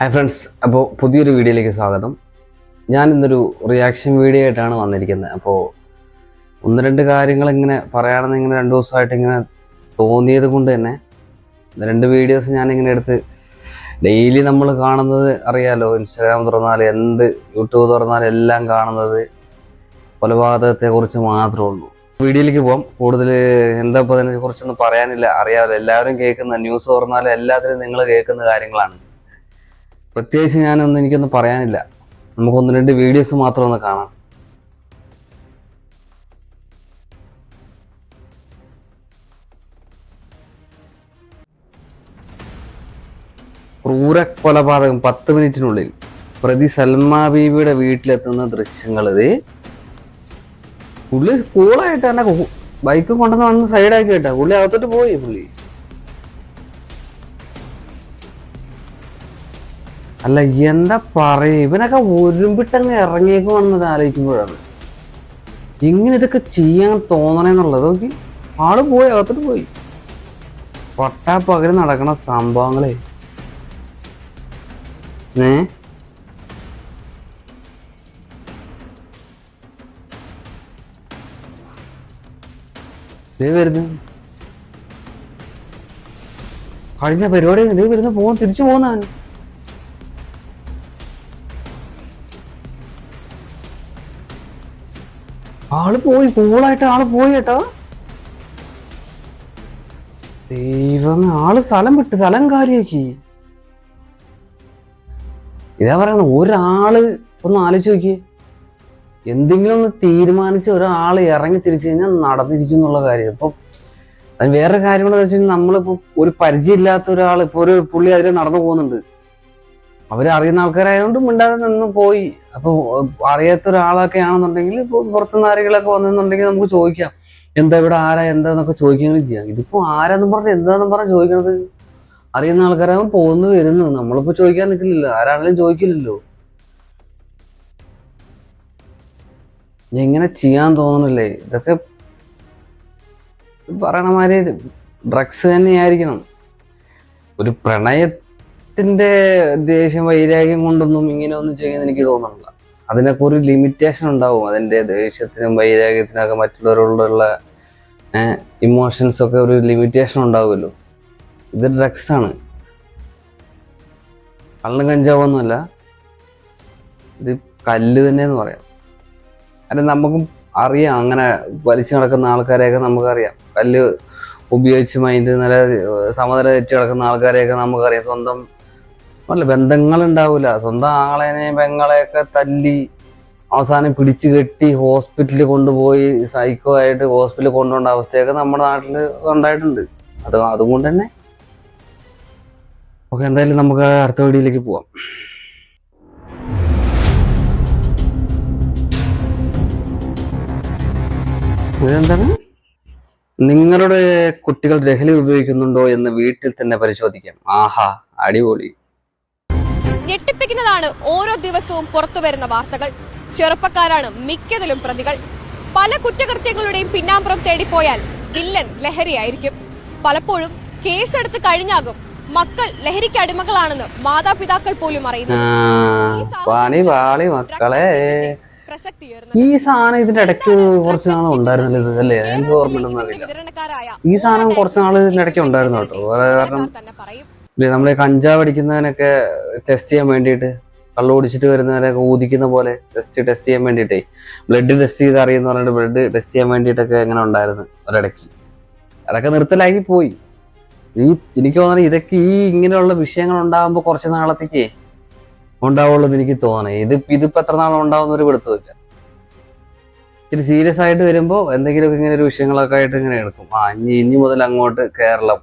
Hi friends അപ്പോൾ പുതിയൊരു വീഡിയോയിലേക്ക് സ്വാഗതം. ഞാൻ ഇന്നൊരു റിയാക്ഷൻ വീഡിയോ ആയിട്ടാണ് വന്നിരിക്കുന്നത്. അപ്പോൾ ഒന്ന് രണ്ട് കാര്യങ്ങൾ ഇങ്ങനെ പറയുകയാണെന്ന് ഇങ്ങനെ രണ്ട് ദിവസമായിട്ട് ഇങ്ങനെ തോന്നിയത് കൊണ്ട് തന്നെ രണ്ട് വീഡിയോസ് ഞാനിങ്ങനെ എടുത്ത് ഡെയിലി നമ്മൾ കാണുന്നത് അറിയാലോ. ഇൻസ്റ്റാഗ്രാം തുറന്നാൽ എന്ത് യൂട്യൂബ് തുറന്നാൽ എല്ലാം കാണുന്നത് കൊലപാതകത്തെക്കുറിച്ച് മാത്രമേ ഉള്ളൂ. വീഡിയോയിലേക്ക് പോകാം കൂടുതൽ എന്താ ഇപ്പോൾ അതിനെ കുറിച്ചൊന്നും പറയാനില്ല. അറിയാമല്ലോ എല്ലാവരും കേൾക്കുന്ന ന്യൂസ് തുറന്നാൽ എല്ലാത്തിലും നിങ്ങൾ കേൾക്കുന്ന കാര്യങ്ങളാണ്. പ്രത്യേകിച്ച് ഞാനൊന്നും എനിക്കൊന്നും പറയാനില്ല. നമുക്ക് ഒന്ന് രണ്ട് വീഡിയോസ് മാത്രം ഒന്ന് കാണാം. ക്രൂര കൊലപാതകം പത്ത് മിനിറ്റിനുള്ളിൽ പ്രതി സൽമ ബീവിയുടെ വീട്ടിലെത്തുന്ന ദൃശ്യങ്ങൾ ഇത്. പുള്ളി കൂളായിട്ട് തന്നെ ബൈക്ക് കൊണ്ടുവന്ന് വന്ന് സൈഡാക്കി കേട്ടാ. പുള്ളി അകത്തോട്ട് പോയി പുള്ളി. അല്ല എന്താ പറയ? ഇവനൊക്കെ ഒരുമ്പിട്ടങ്ങ് ഇറങ്ങിയേക്ക് വന്നത് ആലോചിക്കുമ്പോഴാണ്. ഇങ്ങനെ ഇതൊക്കെ ചെയ്യാൻ തോന്നണേന്നുള്ളത് നോക്കി. ആൾ പോയി അകത്തോട്ട് പോയി. പട്ടാ പകരം നടക്കണ സംഭവങ്ങളെ. ഏ? വരുന്നു. കഴിഞ്ഞ പരിപാടി വരുന്ന. പോവാൻ തിരിച്ചു പോകുന്നവൻ ആൾ പോയി കൂളായിട്ട് ആൾ പോയി കേട്ടോ. ദൈവം ആൾ സ്ഥലം വിട്ട് സ്ഥലം കാര്യാക്കി. ഇതാ പറയുന്നത് ഒരാൾ ഒന്ന് ആലോചിച്ച് നോക്കി എന്തെങ്കിലും ഒന്ന് തീരുമാനിച്ച് ഒരാൾ ഇറങ്ങി തിരിച്ചു കഴിഞ്ഞാൽ നടന്നിരിക്കും എന്നുള്ള കാര്യം. ഇപ്പൊ അത് വേറൊരു കാര്യം കൂടെ വെച്ചാൽ നമ്മളിപ്പോ ഒരു പരിചയമില്ലാത്ത ഒരാൾ ഇപ്പൊ ഒരു പുള്ളി അതിൽ നടന്നു പോകുന്നുണ്ട്. അവർ അറിയുന്ന ആൾക്കാരായതുകൊണ്ട് മിണ്ടാതെ നിന്ന് പോയി. അപ്പൊ അറിയാത്ത ഒരാളൊക്കെ ആണെന്നുണ്ടെങ്കിൽ ഇപ്പൊ പുറത്തുനിന്ന് ആരെങ്കിലൊക്കെ വന്നെന്നുണ്ടെങ്കിൽ നമുക്ക് ചോദിക്കാം. എന്താ ഇവിടെ ആരാ? എന്താന്നൊക്കെ ചോദിക്കുകയും ചെയ്യാം. ഇതിപ്പോ ആരാന്ന് പറഞ്ഞ് എന്താന്ന് പറഞ്ഞ് ചോദിക്കണത്? അറിയുന്ന ആൾക്കാരാകുമ്പോൾ പോകുന്നു വരുന്നു. നമ്മളിപ്പോ ചോദിക്കാൻ നിൽക്കില്ലല്ലോ. ആരാണെങ്കിലും ചോദിക്കില്ലല്ലോ. എങ്ങനെ ചെയ്യാൻ തോന്നണില്ലേ? ഇതൊക്കെ പറയണ മാതിരി ഡ്രഗ്സ് തന്നെയായിരിക്കണം. ഒരു പ്രണയത്തിന്റെ ദേഷ്യം വൈരാഗ്യം കൊണ്ടൊന്നും ഇങ്ങനെ ഒന്നും ചെയ്യുന്ന എനിക്ക് തോന്നുന്നില്ല. അതിനൊക്കെ ഒരു ലിമിറ്റേഷൻ ഉണ്ടാവും. അതിന്റെ ദേഷ്യത്തിനും വൈരാഗ്യത്തിനും ഒക്കെ മറ്റുള്ളവരോടുള്ള ഇമോഷൻസ് ഒക്കെ ഒരു ലിമിറ്റേഷൻ ഉണ്ടാവുമല്ലോ. ഇത് ഡ്രഗ്സ് ആണ്. കള്ളും കഞ്ചാവൊന്നുമല്ല ഇത് കല്ല് തന്നെ എന്ന് പറയാം. അല്ല നമുക്കും അറിയാം. അങ്ങനെ വലിച്ചു നടക്കുന്ന ആൾക്കാരെയൊക്കെ നമുക്കറിയാം. കല്ല് ഉപയോഗിച്ച് മൈൻഡ് നല്ല സമനില തെറ്റി നടക്കുന്ന ആൾക്കാരെയൊക്കെ നമുക്കറിയാം. സ്വന്തം അല്ല ബന്ധങ്ങൾ ഉണ്ടാവില്ല സ്വന്തം ആളെനെ പെങ്ങളെയൊക്കെ തല്ലി അവസാനം പിടിച്ചു കെട്ടി ഹോസ്പിറ്റലിൽ കൊണ്ടുപോയി സൈക്കോ ആയിട്ട് ഹോസ്പിറ്റലിൽ കൊണ്ടുപോകേണ്ട അവസ്ഥയൊക്കെ നമ്മുടെ നാട്ടിൽ ഉണ്ടായിട്ടുണ്ട്. അത് അതുകൊണ്ട് തന്നെ ഓക്കെ എന്തായാലും നമുക്ക് അടുത്ത വീഡിയോയിലേക്ക് പോവാം. ഇതെന്താണ്? നിങ്ങളുടെ കുട്ടികൾ ലഹരി ഉപയോഗിക്കുന്നുണ്ടോ എന്ന് വീട്ടിൽ തന്നെ പരിശോധിക്കാം. ആഹാ അടിപൊളി. ഞെട്ടിപ്പിക്കുന്നതാണ് ഓരോ ദിവസവും പുറത്തുവരുന്ന വാർത്തകൾ. ചെറുപ്പക്കാരാണ് മിക്കതിലും പ്രതികൾ. പല കുറ്റകൃത്യങ്ങളുടെയും പിന്നാമ്പുറം തേടിപ്പോയാൽ വില്ലൻ ലഹരിയായിരിക്കും. പലപ്പോഴും കേസെടുത്ത് കഴിഞ്ഞാകും മക്കൾ ലഹരിക്ക് അടിമകളാണെന്ന് മാതാപിതാക്കൾ പോലും അറിയുന്നു ഈ സാധനം ഇതിന്റെ ഇടയ്ക്ക് കുറച്ച് നാൾ ഉണ്ടായിരുന്നില്ല ഇത് അല്ലേ? എനിക്ക് ഓർമ്മയുണ്ടെന്ന് അറിയില്ല. വിതരണക്കാരായ ഈ സാധനം കുറച്ച് നാൾ ഇതിന്റെ ഇടയ്ക്ക് ഉണ്ടായിരുന്നു കേട്ടോ. കാരണം നമ്മളെ കഞ്ചാവ് അടിക്കുന്നതിനൊക്കെ ടെസ്റ്റ് ചെയ്യാൻ വേണ്ടിയിട്ട് കള്ളു കുടിച്ചിട്ട് വരുന്നവരൊക്കെ ഊതിക്കുന്ന പോലെ ടെസ്റ്റ് ടെസ്റ്റ് ചെയ്യാൻ വേണ്ടിയിട്ടേ ബ്ലഡ് ടെസ്റ്റ് ചെയ്ത് അറിയുന്ന പറഞ്ഞിട്ട് ബ്ലഡ് ടെസ്റ്റ് ചെയ്യാൻ വേണ്ടിയിട്ടൊക്കെ ഇങ്ങനെ ഉണ്ടായിരുന്നു ഒരിടയ്ക്ക്. അതൊക്കെ നിർത്തലാക്കി പോയി. ഈ എനിക്ക് തോന്നുന്നത് ഇതൊക്കെ ഈ ഇങ്ങനെയുള്ള വിഷയങ്ങൾ ഉണ്ടാകുമ്പോൾ കുറച്ച് നാളത്തേക്ക് ഉണ്ടാവുള്ളൂ എന്ന് എനിക്ക് തോന്നുന്നത്. ഇത് ഇതിപ്പോ എത്ര നാളും ഉണ്ടാവുന്ന ഒരു പിടുത്തമില്ല ഇത്തിരി സീരിയസ് ആയിട്ട് വരുമ്പോൾ എന്തെങ്കിലുമൊക്കെ ഇങ്ങനെ ഒരു വിഷയങ്ങളൊക്കെ ആയിട്ട് ഇങ്ങനെ എടുക്കും. ആ ഇനി ഇനി മുതൽ അങ്ങോട്ട് കേരളം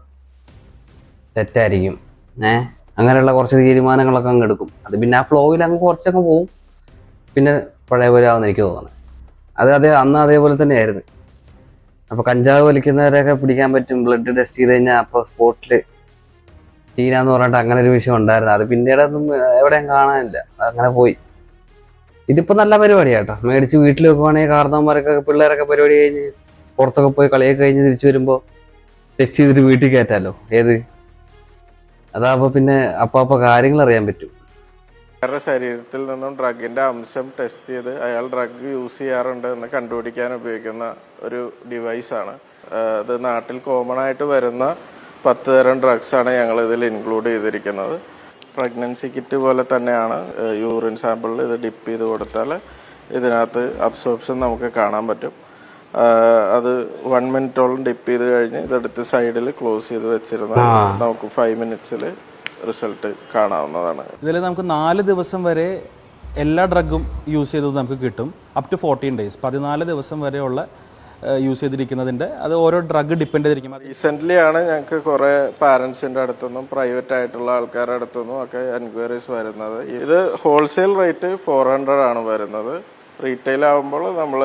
തെറ്റായിരിക്കും. ഏഹ് അങ്ങനെയുള്ള കുറച്ച് തീരുമാനങ്ങളൊക്കെ അങ്ങ് എടുക്കും. അത് പിന്നെ ആ ഫ്ലോയിൽ അങ്ങ് കുറച്ചൊക്കെ പോവും. പിന്നെ പഴയ പോലെ ആവുമെന്ന് എനിക്ക് തോന്നുന്നത് അത് അതേ അന്ന് അതേപോലെ തന്നെ ആയിരുന്നു അപ്പൊ കഞ്ചാവ് വലിക്കുന്നവരെയൊക്കെ പിടിക്കാൻ പറ്റും. ബ്ലഡ് ടെസ്റ്റ് ചെയ്ത് കഴിഞ്ഞാൽ അപ്പോൾ സ്പോട്ടിൽ ടീനാന്ന് പറഞ്ഞിട്ട് അങ്ങനെ ഒരു വിഷയം ഉണ്ടായിരുന്നു. അത് പിന്നീട് ഒന്നും എവിടെയും കാണാനില്ല. അങ്ങനെ പോയി. ഇതിപ്പോ നല്ല പരിപാടിയാട്ടോ. മേടിച്ച് വീട്ടിൽ വെക്കുവാണെങ്കിൽ കാർന്നവന്മാരൊക്കെ പിള്ളേരൊക്കെ പരിപാടി കഴിഞ്ഞ് പുറത്തൊക്കെ പോയി കളിയൊക്കെ കഴിഞ്ഞ് തിരിച്ചു വരുമ്പോൾ ടെസ്റ്റ് ചെയ്തിട്ട് വീട്ടിൽ കയറ്റാലോ? ഏത്? അതാകുമ്പോൾ പിന്നെ അപ്പൊ അപ്പൊ കാര്യങ്ങൾ അറിയാൻ പറ്റും. അയാളുടെ ശരീരത്തിൽ നിന്നും ഡ്രഗിന്റെ അംശം ടെസ്റ്റ് ചെയ്ത് അയാൾ ഡ്രഗ് യൂസ് ചെയ്യാറുണ്ട് എന്ന് കണ്ടുപിടിക്കാൻ ഉപയോഗിക്കുന്ന ഒരു ഡിവൈസ് ആണ്. അത് നാട്ടിൽ കോമൺ ആയിട്ട് വരുന്ന പത്ത് തരം ആണ് ഞങ്ങൾ ഇതിൽ ഇൻക്ലൂഡ് ചെയ്തിരിക്കുന്നത്. പ്രഗ്നൻസി കിറ്റ് പോലെ തന്നെയാണ് യൂറിൻ സാമ്പിളിൽ ഇത് ഡിപ്പ് ചെയ്ത് കൊടുത്താൽ ഇതിനകത്ത് അബ്സോർപ്ഷൻ നമുക്ക് കാണാൻ പറ്റും. അത് വൺ മിനിറ്റോളം ഡിപ്പ് ചെയ്ത് കഴിഞ്ഞ് ഇതെടുത്ത് സൈഡിൽ ക്ലോസ് ചെയ്ത് വെച്ചിരുന്ന നമുക്ക് ഫൈവ് മിനിറ്റ്സിൽ റിസൾട്ട് കാണാവുന്നതാണ്. ഇതിൽ നമുക്ക് നാല് ദിവസം വരെ എല്ലാ ഡ്രഗും യൂസ് ചെയ്തത് നമുക്ക് കിട്ടും. അപ് ടു ഫോർട്ടീൻ ഡേയ്സ് പതിനാല് ദിവസം വരെയുള്ള യൂസ് ചെയ്തിരിക്കുന്നതിന്റെ അത് ഓരോ ഡ്രഗ് ഡിപ്പെൻഡ് ചെയ്തിരിക്കും. റീസെന്റ്ലി ആണ് ഞങ്ങൾക്ക് കുറേ പാരൻസിന്റെ അടുത്തുനിന്നും പ്രൈവറ്റ് ആയിട്ടുള്ള ആൾക്കാരുടെ അടുത്തുനിന്നും ഒക്കെ എൻക്വയറീസ് വരുന്നത്. ഇത് ഹോൾസെയിൽ റേറ്റ് ഫോർ ഹൺഡ്രഡ് ആണ് വരുന്നത്. റീറ്റെയിൽ ആകുമ്പോൾ നമ്മൾ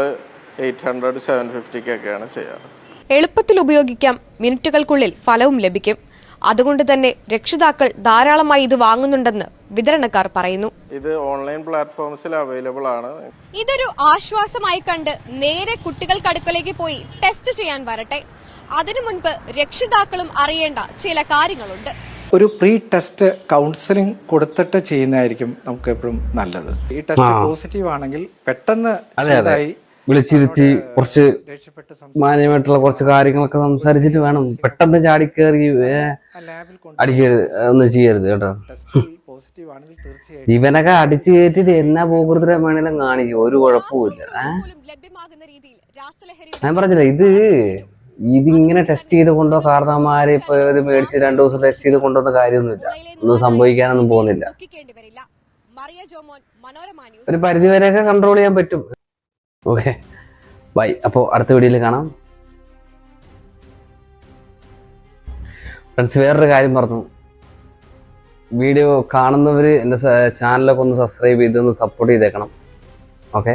എയ്റ്റ് ഹൺഡ്രഡ് സെവൻ ഫിഫ്റ്റിക്കൊക്കെയാണ് ചെയ്യാറ്. എളുപ്പത്തിൽ ഉപയോഗിക്കാം. മിനിറ്റുകൾക്കുള്ളിൽ ഫലവും ലഭിക്കും. അതുകൊണ്ട് തന്നെ രക്ഷിതാക്കൾ ധാരാളമായി ഇത് വാങ്ങുന്നുണ്ടെന്ന് വിതരണക്കാർ പറയുന്നു. ഇത് ഓൺലൈൻ പ്ലാറ്റ്ഫോംസിൽ അവൈലബിൾ ആണ് ഇതൊരു ആശ്വാസമായി കണ്ട് നേരെ കുട്ടികൾക്കടുക്കലേക്ക് പോയി ടെസ്റ്റ് ചെയ്യാൻ വരട്ടെ. അതിനു മുൻപ് രക്ഷിതാക്കളും അറിയേണ്ട ചില കാര്യങ്ങളുണ്ട്. ഒരു പ്രീ ടെസ്റ്റ് കൗൺസിലിംഗ് കൊടുത്തിട്ട് ചെയ്യുന്നതായിരിക്കും നമുക്ക് എപ്പോഴും നല്ലത്. ഈ ടെസ്റ്റ് പോസിറ്റീവ് ആണെങ്കിൽ പെട്ടെന്ന് വിളിച്ചിരുത്തി കുറച്ച് മാന്യമായിട്ടുള്ള കുറച്ച് കാര്യങ്ങളൊക്കെ സംസാരിച്ചിട്ട് വേണം. പെട്ടെന്ന് ചാടിക്കേറി അടിക്കരുത് ഒന്നും ചെയ്യരുത് കേട്ടോ. ഇവനൊക്കെ അടിച്ചു കയറ്റിട്ട് എന്നാ പോകൃതരെ വേണേലും കാണിക്കും ഒരു കുഴപ്പമില്ല രാസലഹരി ഞാൻ പറഞ്ഞില്ല ഇത് ഇതിങ്ങനെ ടെസ്റ്റ് ചെയ്ത് കൊണ്ടോ കാരണവന്മാര് ഇപ്പൊ ഇത് മേടിച്ച് രണ്ടു ദിവസം ടെസ്റ്റ് ചെയ്ത് കൊണ്ടുവന്ന കാര്യമൊന്നുമില്ല. ഒന്നും സംഭവിക്കാനൊന്നും പോകുന്നില്ല. മറിയ ജോമോൻ മനോരമ ന്യൂസ്. ഒരു പരിധിവരെയൊക്കെ കൺട്രോൾ ചെയ്യാൻ പറ്റും. ഓക്കെ ബൈ അപ്പോൾ അടുത്ത വീഡിയോയിൽ കാണാം. ഫ്രണ്ട്സ് വേറൊരു കാര്യം പറഞ്ഞു. വീഡിയോ കാണുന്നവർ എന്റെ ചാനലൊക്കെ ഒന്ന് സബ്സ്ക്രൈബ് ചെയ്ത് ഒന്ന് സപ്പോർട്ട് ചെയ്തേക്കണം. ഓക്കെ